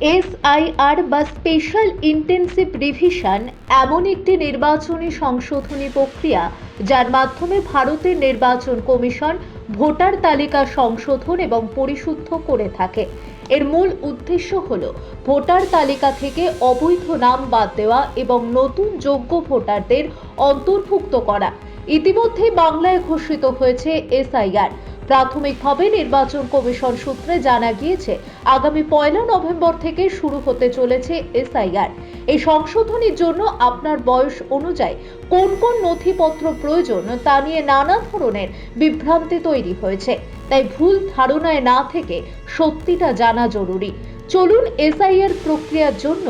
SIR বা special intensive revision এমন একটি নির্বাচনী সংশোধনী প্রক্রিয়া যার মাধ্যমে ভারতের নির্বাচন কমিশন ভোটার তালিকা সংশোধন এবং পরিশুদ্ধ করে থাকে। এর মূল উদ্দেশ্য হল ভোটার তালিকা থেকে অবৈধ নাম বাদ দেওয়া এবং নতুন যোগ্য ভোটারদের অন্তর্ভুক্ত করা। ইতিমধ্যে বাংলায় ঘোষিত হয়েছে এসআইআর। প্রাথমিকভাবে নির্বাচন কমিশন সূত্রে জানা গিয়েছে, আগামী পয়লা নভেম্বর থেকে শুরু হতে চলেছে এসআইআর। এই সংশোধনীর জন্য আপনার বয়স অনুযায়ী কোন কোন নথিপত্র প্রয়োজন তা নিয়ে নানা ধরনের বিভ্রান্তি তৈরি হয়েছে। তাই ভুল ধারণায় না থেকে সত্যিটা জানা জরুরি। চলুন এসআইআর প্রক্রিয়ার জন্য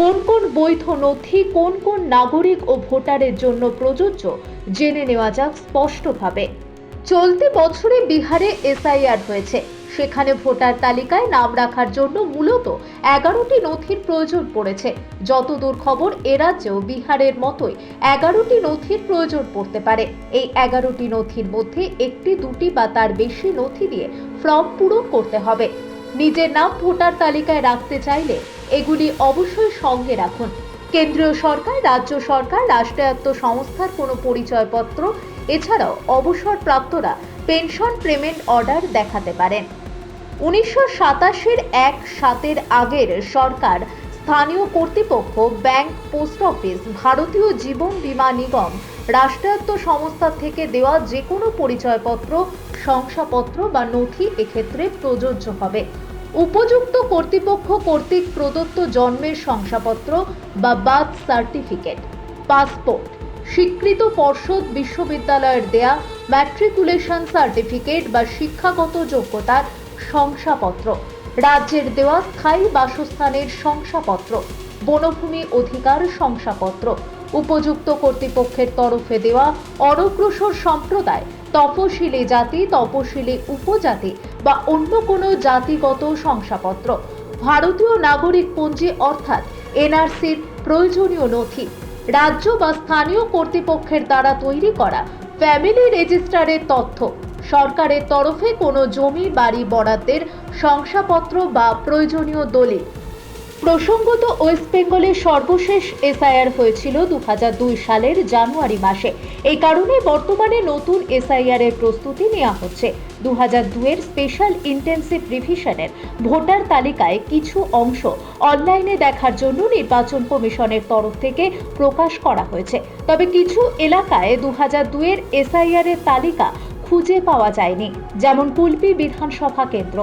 কোন কোন বৈধ নথি, কোন কোন নাগরিক ও ভোটারের জন্য প্রযোজ্য, জেনে নেওয়া যাক স্পষ্টভাবে। চলতি বছরে বিহারে এসআইআর হয়েছে। সেখানে ভোটার তালিকায় নাম রাখার জন্য মূলত এগারোটি নথির প্রয়োজন পড়েছে। যতদূর খবর এ রাজ্যেও বিহারের মতোই এগারোটি নথির প্রয়োজন পড়তে পারে। এই এগারোটি নথির মধ্যে একটি, দুটি বা তার বেশি নথি দিয়ে ফর্ম পূরণ করতে হবে। নিজের নাম ভোটার তালিকায় রাখতে চাইলে এগুলি অবশ্যই সঙ্গে রাখুন। কেন্দ্রীয় সরকার, রাজ্য সরকার, রাষ্ট্রায়ত্ত সংস্থার কোনো পরিচয়পত্র, এছাড়াও অবসরপ্রাপ্তরা পেনশন পেমেন্ট অর্ডার দেখাতে পারেন। উনিশশো সাতাশের এক সাতের আগের সরকার স্থানীয় কর্তৃপক্ষ ব্যাংক পোস্ট অফিস, ভারতীয় জীবন বীমা নিগম, রাষ্ট্রায়ত্ত সংস্থা থেকে দেওয়া যে কোনো পরিচয়পত্র, শংসাপত্র বা নথি এক্ষেত্রে প্রযোজ্য হবে। উপযুক্ত কর্তৃপক্ষ কর্তৃক প্রদত্ত জন্মের শংসাপত্র বা বার্থ সার্টিফিকেট, পাসপোর্ট, স্বীকৃত পর্ষদ বিশ্ববিদ্যালয়ের দেয়া ম্যাট্রিকুলেশন সার্টিফিকেট বা শিক্ষাগত যোগ্যতার শংসাপত্র, রাজ্যের দেওয়া স্থায়ী বাসস্থানের শংসাপত্র, বনভূমি অধিকার শংসাপত্র, উপযুক্ত কর্তৃপক্ষের তরফে দেওয়া অনগ্রসর সম্প্রদায় তপশিলি জাতি, তপশিলি উপজাতি বা অন্য কোনো জাতিগত শংসাপত্র। ভারতীয় নাগরিক পঞ্জি অর্থাৎ এনআরসির প্রয়োজনীয় নথি। রাজ্য বা স্থানীয় কর্তৃপক্ষের দ্বারা তৈরি করা ফ্যামিলি রেজিস্ট্রারের তথ্য। সরকারের তরফে কোনো জমি, বাড়ি, বরাদ্দের শংসাপত্র বা প্রয়োজনীয় দলিল। প্রসঙ্গত ওয়েস্ট বেঙ্গলের সর্বশেষ এসআইআর হয়েছিল দু হাজার দুই সালের জানুয়ারি মাসে। এই কারণে বর্তমানে নতুন এসআইআর এর প্রস্তুতি নেওয়া হচ্ছে। দু এর স্পেশাল ইন্টেন্সিভ রিভিশনের ভোটার তালিকায় কিছু অংশ অনলাইনে দেখার জন্য নির্বাচন কমিশনের তরফ থেকে প্রকাশ করা হয়েছে। তবে কিছু এলাকায় দু এর এসআইআর এর তালিকা খুঁজে পাওয়া যায়নি। যেমন কুলপি বিধানসভা কেন্দ্র,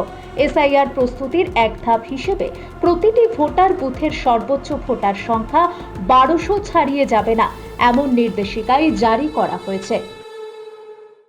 এসআইআর প্রস্তুতির এক ধাপ হিসেবে প্রতিটি ভোটার বুথের সর্বোচ্চ ভোটার সংখ্যা বারোশো ছাড়িয়ে যাবে না, এমন নির্দেশিকাই জারি করা হয়েছে।